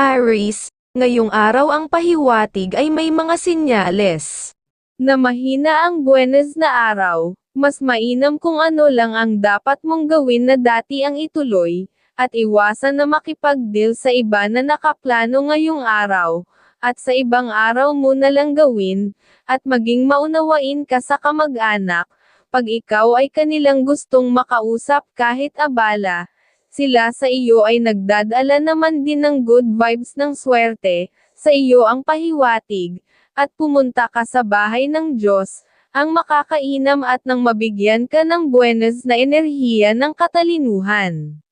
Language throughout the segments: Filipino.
Aries, ngayong araw ang pahiwatig ay may mga sinyales. Na mahina ang buenas na araw, mas mainam kung ano lang ang dapat mong gawin na dati ang ituloy, at iwasan na makipag-deal sa iba na nakaplano ngayong araw, at sa ibang araw mo na lang gawin, at maging maunawain ka sa kamag-anak, pag ikaw ay kanilang gustong makausap kahit abala, sila sa iyo ay nagdadala naman din ng good vibes ng swerte, sa iyo ang pahiwatig, at pumunta ka sa bahay ng Diyos, ang makakainam at nang mabigyan ka ng buenas na enerhiya ng katalinuhan.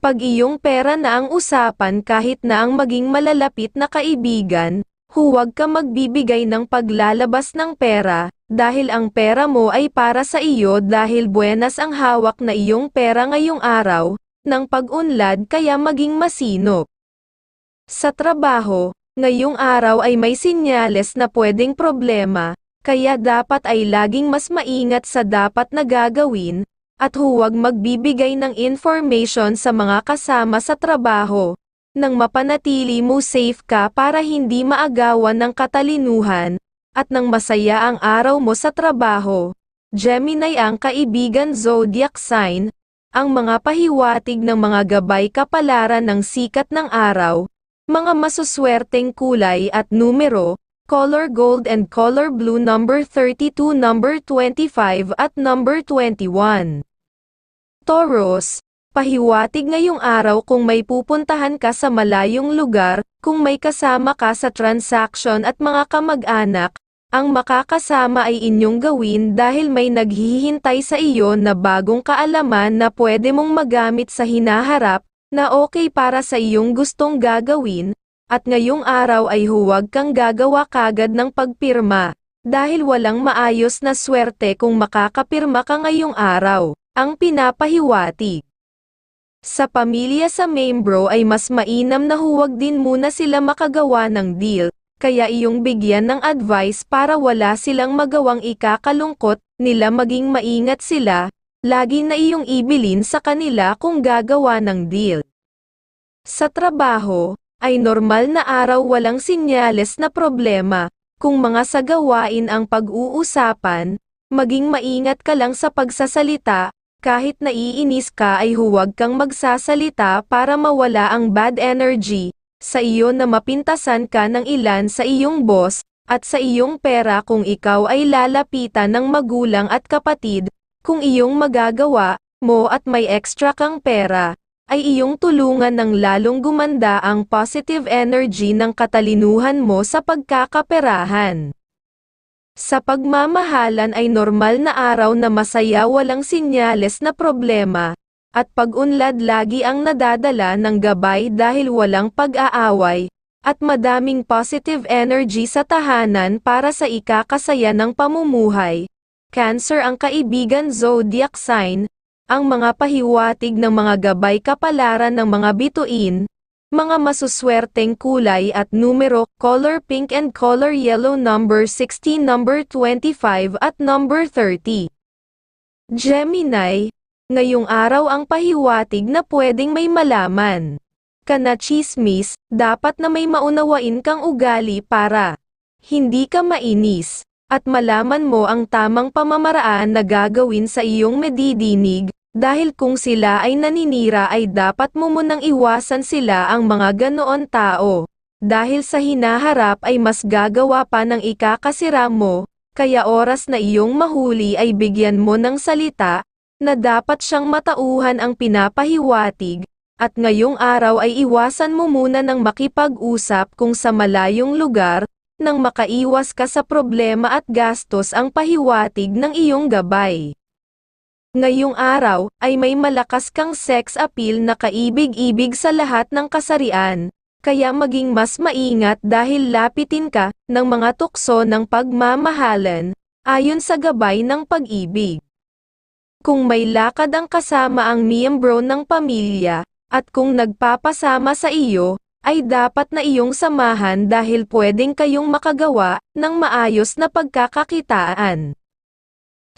Pag iyong pera na ang usapan kahit na ang maging malalapit na kaibigan, huwag ka magbibigay ng paglalabas ng pera, dahil ang pera mo ay para sa iyo dahil buenas ang hawak na iyong pera ngayong araw, ng pag-unlad kaya maging masinop. Sa trabaho, ngayong araw ay may sinyales na pwedeng problema, kaya dapat ay laging mas maingat sa dapat na gagawin, at huwag magbibigay ng information sa mga kasama sa trabaho, nang mapanatili mo safe ka para hindi maagawan ng katalinuhan, at nang masaya ang araw mo sa trabaho. Gemini ang kaibigan zodiac sign, ang mga pahiwatig ng mga gabay kapalaran ng sikat ng araw, mga masuswerteng kulay at numero, color gold and color blue number 32 number 25 at number 21. Taurus, pahiwatig ngayong araw kung may pupuntahan ka sa malayong lugar, kung may kasama ka sa transaction at mga kamag-anak, ang makakasama ay inyong gawin dahil may naghihintay sa iyo na bagong kaalaman na pwede mong magamit sa hinaharap, na okay para sa iyong gustong gagawin, at ngayong araw ay huwag kang gagawa kagad ng pagpirma, dahil walang maayos na swerte kung makakapirma ka ngayong araw, ang pinapahiwatig. Sa pamilya sa membro ay mas mainam na huwag din muna sila makagawa ng deal, kaya iyong bigyan ng advice para wala silang magawang ikakalungkot, nila maging maingat sila, lagi na iyong ibilin sa kanila kung gagawa ng deal. Sa trabaho, ay normal na araw walang sinyales na problema, kung mga sagawain ang pag-uusapan, maging maingat ka lang sa pagsasalita, kahit naiinis ka ay huwag kang magsasalita para mawala ang bad energy, sa iyo na mapintasan ka ng ilan sa iyong boss, at sa iyong pera kung ikaw ay lalapitan ng magulang at kapatid, kung iyong magagawa, mo at may extra kang pera, ay iyong tulungan ng lalong gumanda ang positive energy ng katalinuhan mo sa pagkakaperahan. Sa pagmamahalan ay normal na araw na masaya walang sinyales na problema, at pag-unlad lagi ang nadadala ng gabay dahil walang pag-aaway, at madaming positive energy sa tahanan para sa ikakasaya ng pamumuhay. Cancer ang kaibigan zodiac sign, ang mga pahiwatig ng mga gabay kapalaran ng mga bituin, mga masuswerteng kulay at numero, color pink and color yellow number 16 number 25 at number 30. Gemini, ngayong araw ang pahiwatig na pwedeng may malaman. Kana chismis, dapat na may maunawain kang ugali para hindi ka mainis, at malaman mo ang tamang pamamaraan na gagawin sa iyong medidinig, dahil kung sila ay naninira ay dapat mo munang iwasan sila ang mga ganoon tao. Dahil sa hinaharap ay mas gagawa pa ng ikakasira mo, kaya oras na iyong mahuli ay bigyan mo ng salita, na dapat siyang matauhan ang pinapahiwatig, at ngayong araw ay iwasan mo muna ng makipag-usap kung sa malayong lugar, nang makaiwas ka sa problema at gastos ang pahiwatig ng iyong gabay. Ngayong araw, ay may malakas kang sex appeal na kaibig-ibig sa lahat ng kasarian, kaya maging mas maingat dahil lapitin ka ng mga tukso ng pagmamahalan, ayon sa gabay ng pag-ibig. Kung may lakad ang kasama ang miyembro ng pamilya, at kung nagpapasama sa iyo, ay dapat na iyong samahan dahil pwedeng kayong makagawa ng maayos na pagkakakitaan.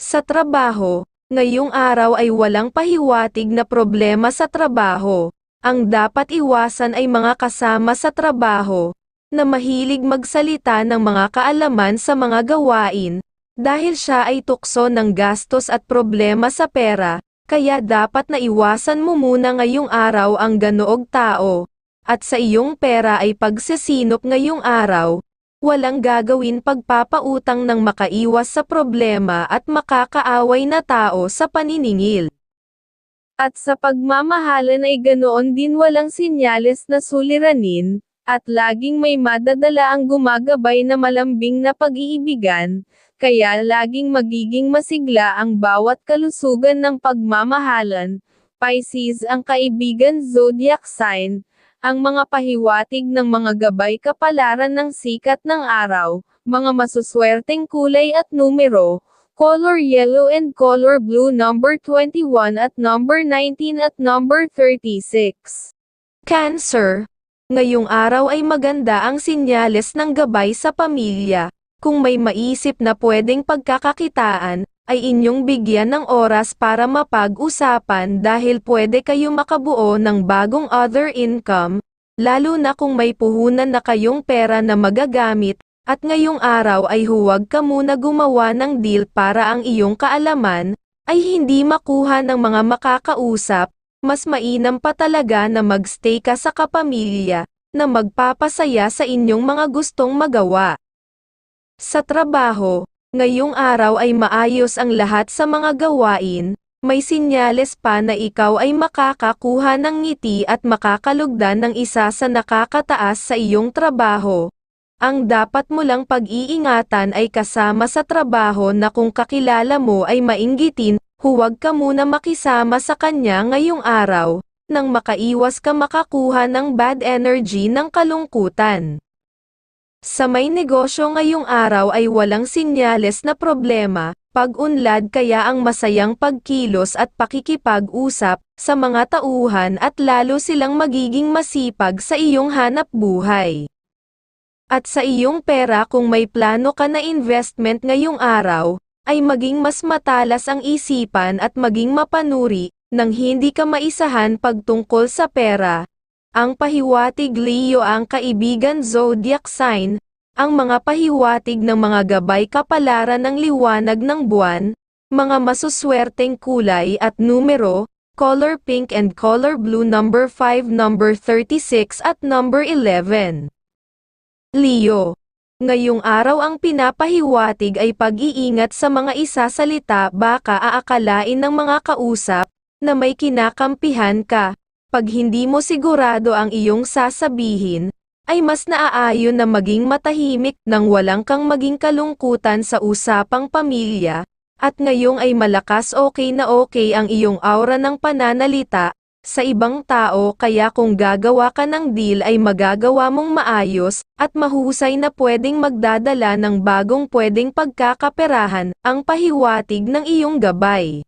Sa trabaho, Ngayong araw ay walang pahiwatig na problema sa trabaho, Ang dapat iwasan ay mga kasama sa trabaho, na mahilig magsalita ng mga kaalaman sa mga gawain, dahil siya ay tukso ng gastos at problema sa pera, kaya dapat na iwasan mo muna ngayong araw ang ganoog tao, at sa iyong pera ay pagsisinop ngayong araw, walang gagawin pagpapautang ng makaiwas sa problema at makakaaway na tao sa paniningil. At sa pagmamahalan ay ganoon din walang sinyales na suliranin, at laging may madadala ang gumagabay na malambing na pag-iibigan, kaya laging magiging masigla ang bawat kalusugan ng pagmamahalan. Pisces ang kaibigan zodiac sign, ang mga pahiwatig ng mga gabay kapalaran ng sikat ng araw, mga masuswerteng kulay at numero, color yellow and color blue number 21 at number 19 at number 36. Cancer. Ngayong araw ay maganda ang sinyales ng gabay sa pamilya. Kung may maisip na pwedeng pagkakakitaan, ay inyong bigyan ng oras para mapag-usapan dahil pwede kayo makabuo ng bagong other income, lalo na kung may puhunan na kayong pera na magagamit, at ngayong araw ay huwag ka muna gumawa ng deal para ang iyong kaalaman, ay hindi makuha ng mga makakausap, mas mainam pa talaga na magstay ka sa kapamilya, na magpapasaya sa inyong mga gustong magawa. Sa trabaho, ngayong araw ay maayos ang lahat sa mga gawain, may sinyales pa na ikaw ay makakakuha ng ngiti at makakalugdan ng isa sa nakakataas sa iyong trabaho. Ang dapat mo lang pag-iingatan ay kasama sa trabaho na kung kakilala mo ay mainggitin, huwag ka muna makisama sa kanya ngayong araw, nang makaiwas ka makakuha ng bad energy ng kalungkutan. Sa may negosyo ngayong araw ay walang sinyales na problema, pag-unlad kaya ang masayang pagkilos at pakikipag-usap sa mga tauhan at lalo silang magiging masipag sa iyong hanap buhay. At sa iyong pera kung may plano ka na investment ngayong araw, ay maging mas matalas ang isipan at maging mapanuri, nang hindi ka maisahan pagtungkol sa pera, ang pahiwatig Leo ang kaibigan zodiac sign, ang mga pahiwatig ng mga gabay kapalaran ng liwanag ng buwan, mga masuswerteng kulay at numero, color pink and color blue number 5 number 36 at number 11. Leo. Ngayong araw ang pinapahiwatig ay pag-iingat sa mga isasalita baka aakalain ng mga kausap, na may kinakampihan ka, pag hindi mo sigurado ang iyong sasabihin, ay mas naaayon na maging matahimik nang walang kang maging kalungkutan sa usapang pamilya, at ngayong ay malakas okay na okay ang iyong aura ng pananalita, sa ibang tao kaya kung gagawa ka ng deal ay magagawa mong maayos, at mahusay na pwedeng magdadala ng bagong pwedeng pagkakaperahan, ang pahiwatig ng iyong gabay.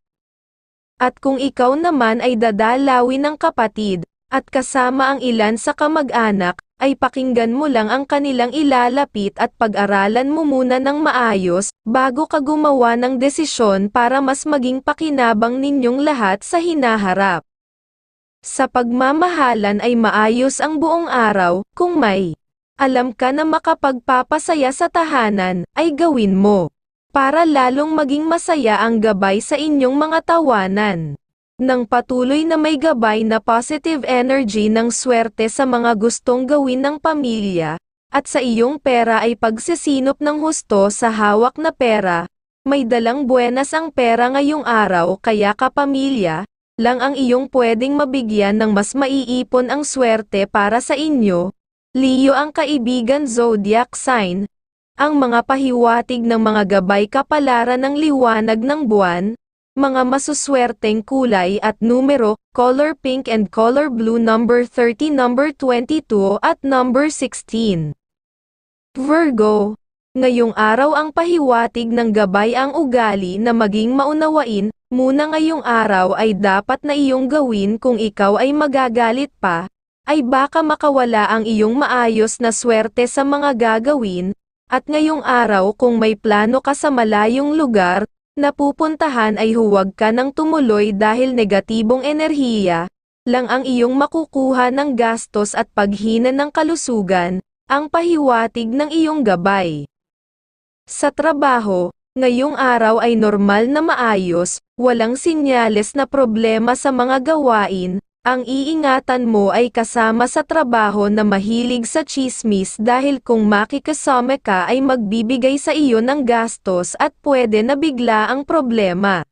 At kung ikaw naman ay dadalawin ng kapatid, at kasama ang ilan sa kamag-anak, ay pakinggan mo lang ang kanilang ilalapit at pag-aralan mo muna ng maayos, bago ka gumawa ng desisyon para mas maging pakinabang ninyong lahat sa hinaharap. Sa pagmamahalan ay maayos ang buong araw, kung may alam ka na makapagpapasaya sa tahanan, ay gawin mo para lalong maging masaya ang gabay sa inyong mga tawanan. Nang patuloy na may gabay na positive energy ng swerte sa mga gustong gawin ng pamilya, at sa iyong pera ay pagsisinop ng husto sa hawak na pera, may dalang buenas ang pera ngayong araw kaya kapamilya, lang ang iyong pwedeng mabigyan ng mas maiipon ang swerte para sa inyo. Leo ang kaibigan zodiac sign, ang mga pahiwatig ng mga gabay kapalaran ng liwanag ng buwan, mga masuswerteng kulay at numero, color pink and color blue number 30 number 22 at number 16. Virgo, ngayong araw ang pahiwatig ng gabay ang ugali na maging maunawain, muna ngayong araw ay dapat na iyong gawin kung ikaw ay magagalit pa, ay baka makawala ang iyong maayos na swerte sa mga gagawin, at ngayong araw kung may plano ka sa malayong lugar, na pupuntahan ay huwag ka nang tumuloy dahil negatibong enerhiya, lang ang iyong makukuha ng gastos at paghina ng kalusugan, ang pahiwatig ng iyong gabay. Sa trabaho, ngayong araw ay normal na maayos, walang sinyales na problema sa mga gawain, ang iingatan mo ay kasama sa trabaho na mahilig sa chismis dahil kung makikasama ka ay magbibigay sa iyo ng gastos at pwede na bigla ang problema.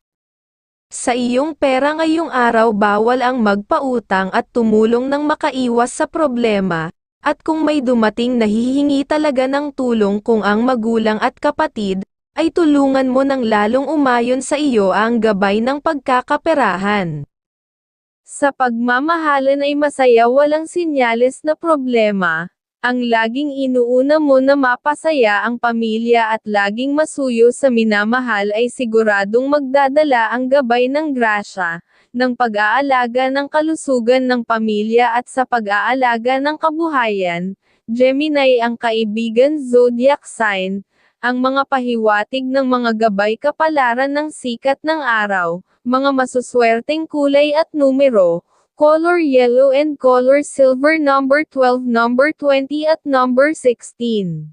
Sa iyong pera ngayong araw bawal ang magpautang at tumulong ng makaiwas sa problema, at kung may dumating na hihingi talaga ng tulong kung ang magulang at kapatid, ay tulungan mo ng lalong umayon sa iyo ang gabay ng pagkakaperahan. Sa pagmamahalan ay masaya walang sinyales na problema. Ang laging inuuna mo na mapasaya ang pamilya at laging masuyo sa minamahal ay siguradong magdadala ang gabay ng grasya, ng pag-aalaga ng kalusugan ng pamilya at sa pag-aalaga ng kabuhayan. Gemini ang kaibigan zodiac sign, ang mga pahiwatig ng mga gabay kapalaran ng sikat ng araw, mga masuswerteng kulay at numero, color yellow and color silver number 12 number 20 at number 16.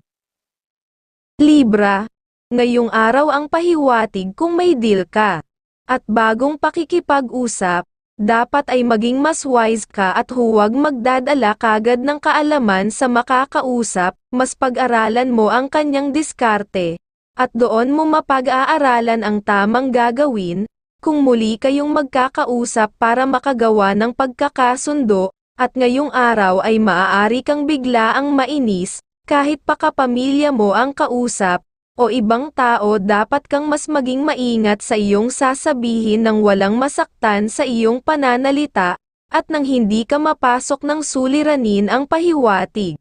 Libra, ngayong araw ang pahiwatig kung may deal ka. At bagong pakikipag-usap, dapat ay maging mas wise ka at huwag magdadala kagad ng kaalaman sa makakausap, mas pag-aralan mo ang kanyang diskarte, at doon mo mapag-aaralan ang tamang gagawin, kung muli kayong magkakausap para makagawa ng pagkakasundo, at ngayong araw ay maaari kang bigla ang mainis, kahit pa kapamilya mo ang kausap, o ibang tao dapat kang mas maging maingat sa iyong sasabihin nang walang masaktan sa iyong pananalita, at nang hindi ka mapasok ng suliranin ang pahiwatig.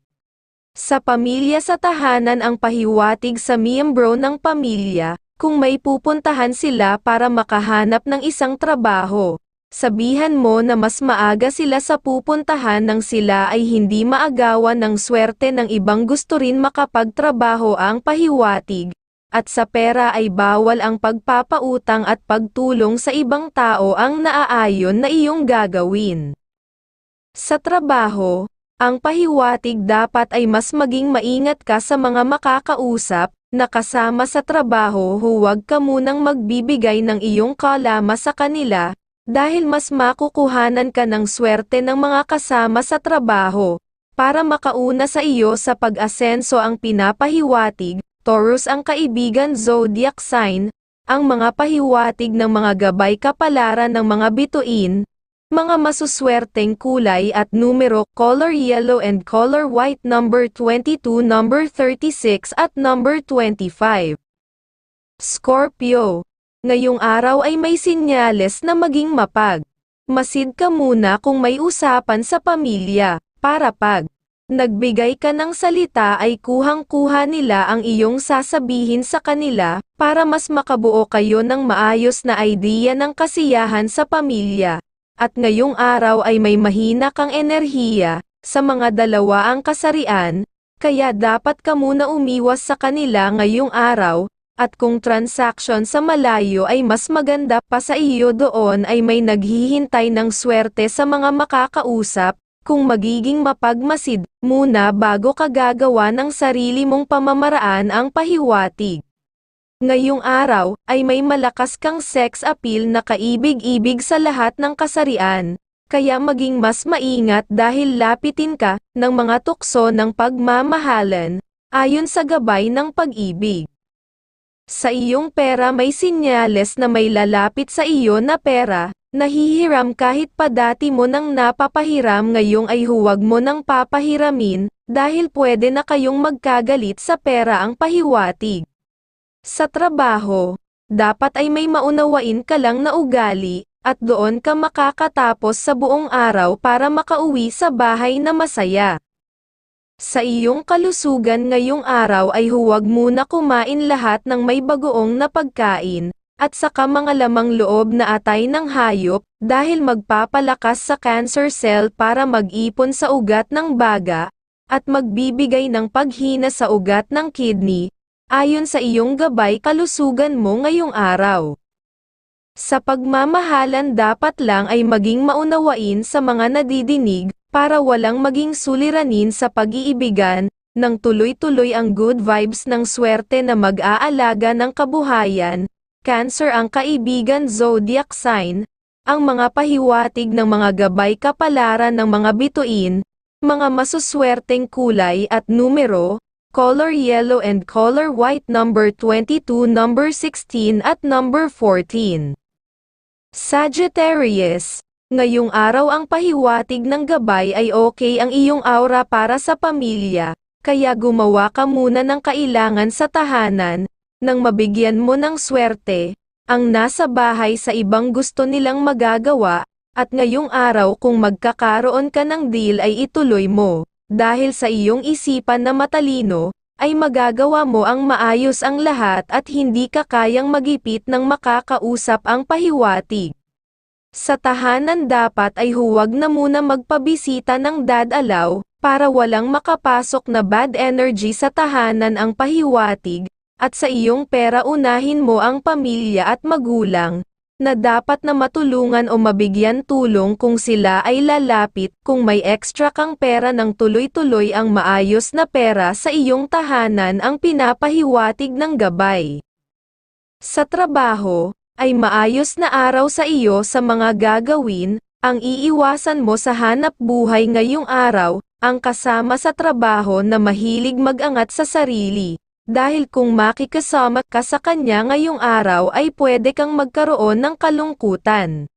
Sa pamilya sa tahanan ang pahiwatig sa miyembro ng pamilya, kung may pupuntahan sila para makahanap ng isang trabaho. Sabihan mo na mas maaga sila sa pupuntahan nang sila ay hindi maagawan ng swerte ng ibang gusto rin makapagtrabaho ang pahiwatig, at sa pera ay bawal ang pagpapautang at pagtulong sa ibang tao ang naaayon na iyong gagawin. Sa trabaho, ang pahiwatig dapat ay mas maging maingat ka sa mga makakausap, na kasama sa trabaho huwag ka munang magbibigay ng iyong kalama sa kanila, dahil mas makukuhanan ka ng swerte ng mga kasama sa trabaho. Para makauna sa iyo sa pag-asenso ang pinapahiwatig, Taurus ang kaibigan zodiac sign, ang mga pahiwatig ng mga gabay kapalaran ng mga bituin, mga masuswerteng kulay at numero color yellow and color white number 22 number 36 at number 25. Scorpio. Ngayong araw ay may sinyales na maging mapag. Masid ka muna kung may usapan sa pamilya, para pag nagbigay ka ng salita ay kuhang-kuha nila ang iyong sasabihin sa kanila, para mas makabuo kayo ng maayos na idea ng kasiyahan sa pamilya at ngayong araw ay may mahina kang enerhiya, sa mga dalawa ang kasarian, kaya dapat ka muna umiwas sa kanila ngayong araw, at kung transaction sa malayo ay mas maganda pa sa iyo doon ay may naghihintay ng swerte sa mga makakausap, kung magiging mapagmasid, muna bago ka gagawa ng sarili mong pamamaraan ang pahiwatig. Ngayong araw, ay may malakas kang sex appeal na kaibig-ibig sa lahat ng kasarian, kaya maging mas maingat dahil lapitin ka, ng mga tukso ng pagmamahalan, ayon sa gabay ng pag-ibig. Sa iyong pera may sinyales na may lalapit sa iyo na pera, nahihiram kahit pa dati mo nang napapahiram ngayong ay huwag mo nang papahiramin, dahil pwede na kayong magkagalit sa pera ang pahiwatig. Sa trabaho, dapat ay may maunawain ka lang na ugali, at doon ka makakatapos sa buong araw para makauwi sa bahay na masaya. Sa iyong kalusugan ngayong araw ay huwag muna kumain lahat ng may bagoong na pagkain, at saka mga lamang loob na atay ng hayop, dahil magpapalakas sa cancer cell para mag-ipon sa ugat ng baga, at magbibigay ng paghina sa ugat ng kidney, ayon sa iyong gabay kalusugan mo ngayong araw. Sa pagmamahalan dapat lang ay maging maunawain sa mga nadidinig, para walang maging suliranin sa pag-iibigan, nang tuloy-tuloy ang good vibes ng swerte na mag-aalaga ng kabuhayan, Cancer ang kaibigan zodiac sign, ang mga pahiwatig ng mga gabay kapalaran ng mga bituin, mga masuswerteng kulay at numero, color yellow and color white number 22 number 16 at number 14. Sagittarius, ngayong araw ang pahiwatig ng gabay ay okay ang iyong aura para sa pamilya, kaya gumawa ka muna ng kailangan sa tahanan, nang mabigyan mo ng swerte, ang nasa bahay sa ibang gusto nilang magagawa, at ngayong araw kung magkakaroon ka ng deal ay ituloy mo, dahil sa iyong isipan na matalino, ay magagawa mo ang maayos ang lahat at hindi ka kayang magipit ng makakausap ang pahiwatig. Sa tahanan dapat ay huwag na muna magpabisita ng dadalaw, para walang makapasok na bad energy sa tahanan ang pahiwatig, at sa iyong pera unahin mo ang pamilya at magulang, na dapat na matulungan o mabigyan tulong kung sila ay lalapit kung may extra kang pera ng tuloy-tuloy ang maayos na pera sa iyong tahanan ang pinapahiwatig ng gabay. Sa trabaho, ay maayos na araw sa iyo sa mga gagawin, ang iiwasan mo sa hanap buhay ngayong araw, ang kasama sa trabaho na mahilig magangat sa sarili, dahil kung makikasama ka sa kanya ngayong araw ay pwede kang magkaroon ng kalungkutan.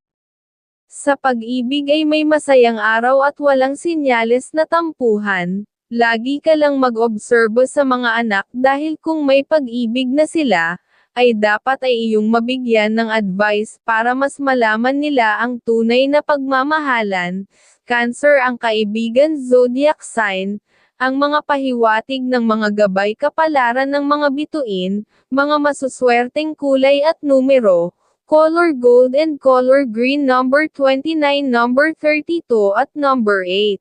Sa pag-ibig ay may masayang araw at walang sinyales na tampuhan. Lagi ka lang mag-obserbo sa mga anak dahil kung may pag-ibig na sila, ay dapat ay iyong mabigyan ng advice para mas malaman nila ang tunay na pagmamahalan. Cancer ang kaibigan zodiac sign, ang mga pahiwatig ng mga gabay kapalaran ng mga bituin, mga masuswerteng kulay at numero, color gold and color green number 29 number 32 at number 8.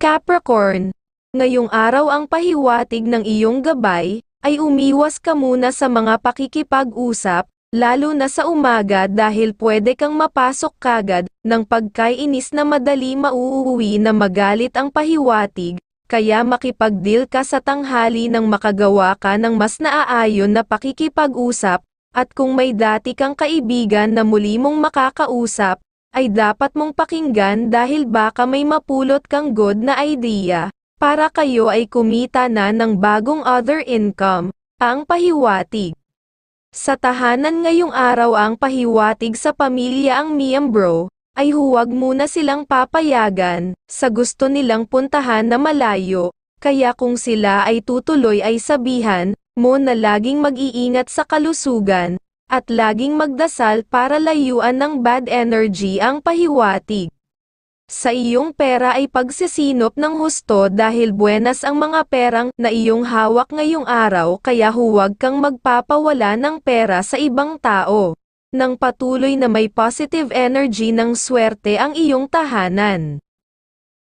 Capricorn, ngayong araw ang pahiwatig ng iyong gabay, ay umiwas ka muna sa mga pakikipag-usap, lalo na sa umaga dahil pwede kang mapasok kagad, ng pagkainis na madali mauuwi na magalit ang pahiwatig, kaya makipag-deal ka sa tanghali nang makagawa ka ng mas naaayon na pakikipag-usap, at kung may dati kang kaibigan na muli mong makakausap, ay dapat mong pakinggan dahil baka may mapulot kang good na idea, para kayo ay kumita na ng bagong other income, ang pahiwatig. Sa tahanan ngayong araw ang pahiwatig sa pamilya ang miyembro, ay huwag muna silang papayagan, sa gusto nilang puntahan na malayo, kaya kung sila ay tutuloy ay sabihan, mo na laging mag-iingat sa kalusugan, at laging magdasal para layuan ng bad energy ang pahiwatig. Sa iyong pera ay pagsisinop ng husto dahil buenas ang mga perang na iyong hawak ngayong araw kaya huwag kang magpapawala ng pera sa ibang tao. Nang patuloy na may positive energy ng swerte ang iyong tahanan.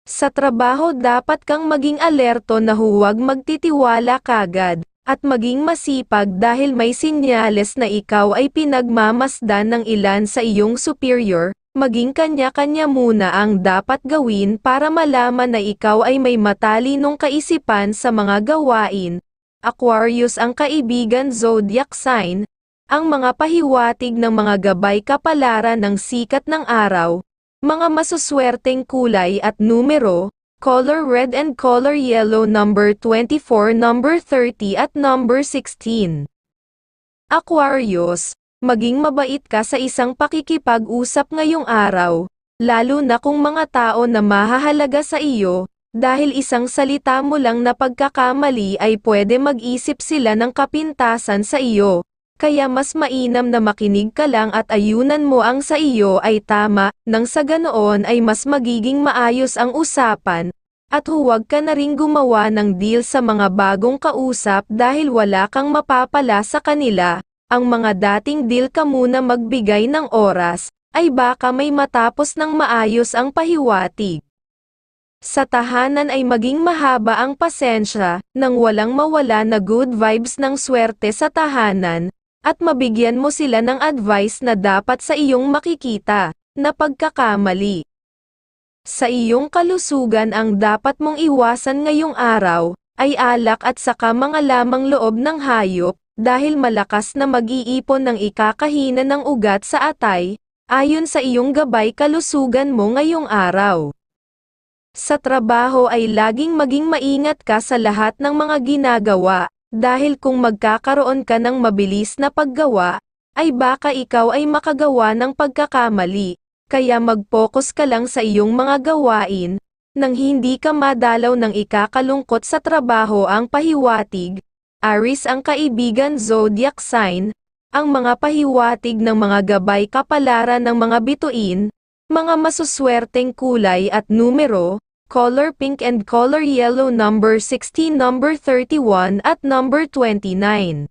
Sa trabaho dapat kang maging alerto na huwag magtitiwala kagad, at maging masipag dahil may sinyales na ikaw ay pinagmamasdan ng ilan sa iyong superior, maging kanya-kanya muna ang dapat gawin para malaman na ikaw ay may matalinong kaisipan sa mga gawain. Aquarius ang kaibigan zodiac sign, ang mga pahiwatig ng mga gabay kapalaran ng sikat ng araw, mga masuswerteng kulay at numero, color red and color yellow number 24 number 30 at number 16. Aquarius, Maging mabait ka sa isang pakikipag-usap ngayong araw, lalo na kung mga tao na mahahalaga sa iyo, dahil isang salita mo lang na pagkakamali ay pwede mag-isip sila ng kapintasan sa iyo, kaya mas mainam na makinig ka lang at ayunan mo ang sa iyo ay tama, nang sa ganoon ay mas magiging maayos ang usapan, at huwag ka na ring gumawa ng deal sa mga bagong kausap dahil wala kang mapapala sa kanila, ang mga dating deal ka muna magbigay ng oras, ay baka may matapos ng maayos ang pahiwatig. Sa tahanan ay maging mahaba ang pasensya, nang walang mawala na good vibes ng swerte sa tahanan, at mabigyan mo sila ng advice na dapat sa iyong makikita, na pagkakamali. Sa iyong kalusugan ang dapat mong iwasan ngayong araw, ay alak at saka mga lamang loob ng hayop, dahil malakas na mag-iipon ng ikakahina ng ugat sa atay, ayon sa iyong gabay kalusugan mo ngayong araw. Sa trabaho ay laging maging maingat ka sa lahat ng mga ginagawa, dahil kung magkakaroon ka ng mabilis na paggawa, ay baka ikaw ay makagawa ng pagkakamali, kaya mag-focus ka lang sa iyong mga gawain, nang hindi ka madalaw ng ikakalungkot sa trabaho ang pahiwatig, Aris ang kaibigan zodiac sign, ang mga pahiwatig ng mga gabay kapalaran ng mga bituin, mga masuswerteng kulay at numero, color pink and color yellow number 16 number 31 at number 29.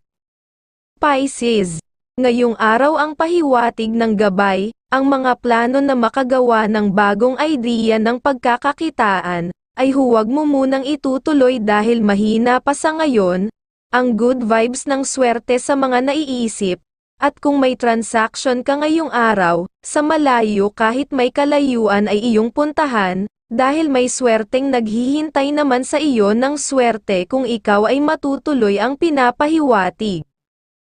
Pisces. Ngayong araw ang pahiwatig ng gabay, ang mga plano na makagawa ng bagong idea ng pagkakakitaan, ay huwag mo munang itutuloy dahil mahina pa sa ngayon, ang good vibes ng swerte sa mga naiisip, at kung may transaction ka ngayong araw, sa malayo kahit may kalayuan ay iyong puntahan, dahil may swerteng naghihintay naman sa iyo ng swerte kung ikaw ay matutuloy ang pinapahiwatig.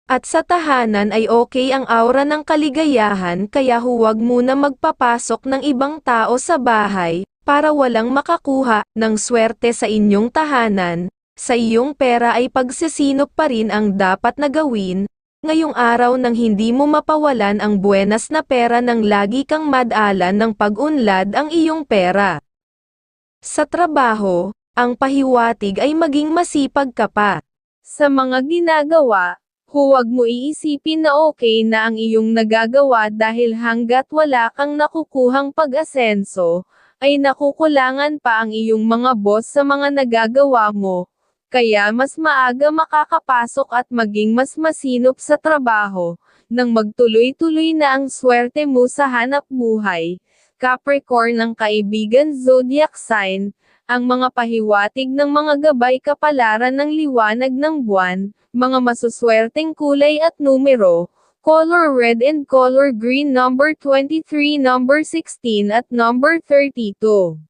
At sa tahanan ay okay ang aura ng kaligayahan kaya huwag muna magpapasok ng ibang tao sa bahay, para walang makakuha ng swerte sa inyong tahanan, sa iyong pera ay pagsisinop pa rin ang dapat na gawin, ngayong araw nang hindi mo mapawalan ang buenas na pera nang lagi kang madalan ng pag-unlad ang iyong pera. Sa trabaho, ang pahiwatig ay maging masipag ka pa. Sa mga ginagawa, huwag mo iisipin na okay na ang iyong nagagawa dahil hanggat wala kang nakukuhang pag-asenso, ay nakukulangan pa ang iyong mga boss sa mga nagagawa mo, kaya mas maaga makakapasok at maging mas masinop sa trabaho, nang magtuloy-tuloy na ang swerte mo sa hanap buhay. Capricorn ng kaibigan zodiac sign, ang mga pahiwatig ng mga gabay kapalaran ng liwanag ng buwan, mga masuswerteng kulay at numero, color red and color green number 23 number 16 at number 32.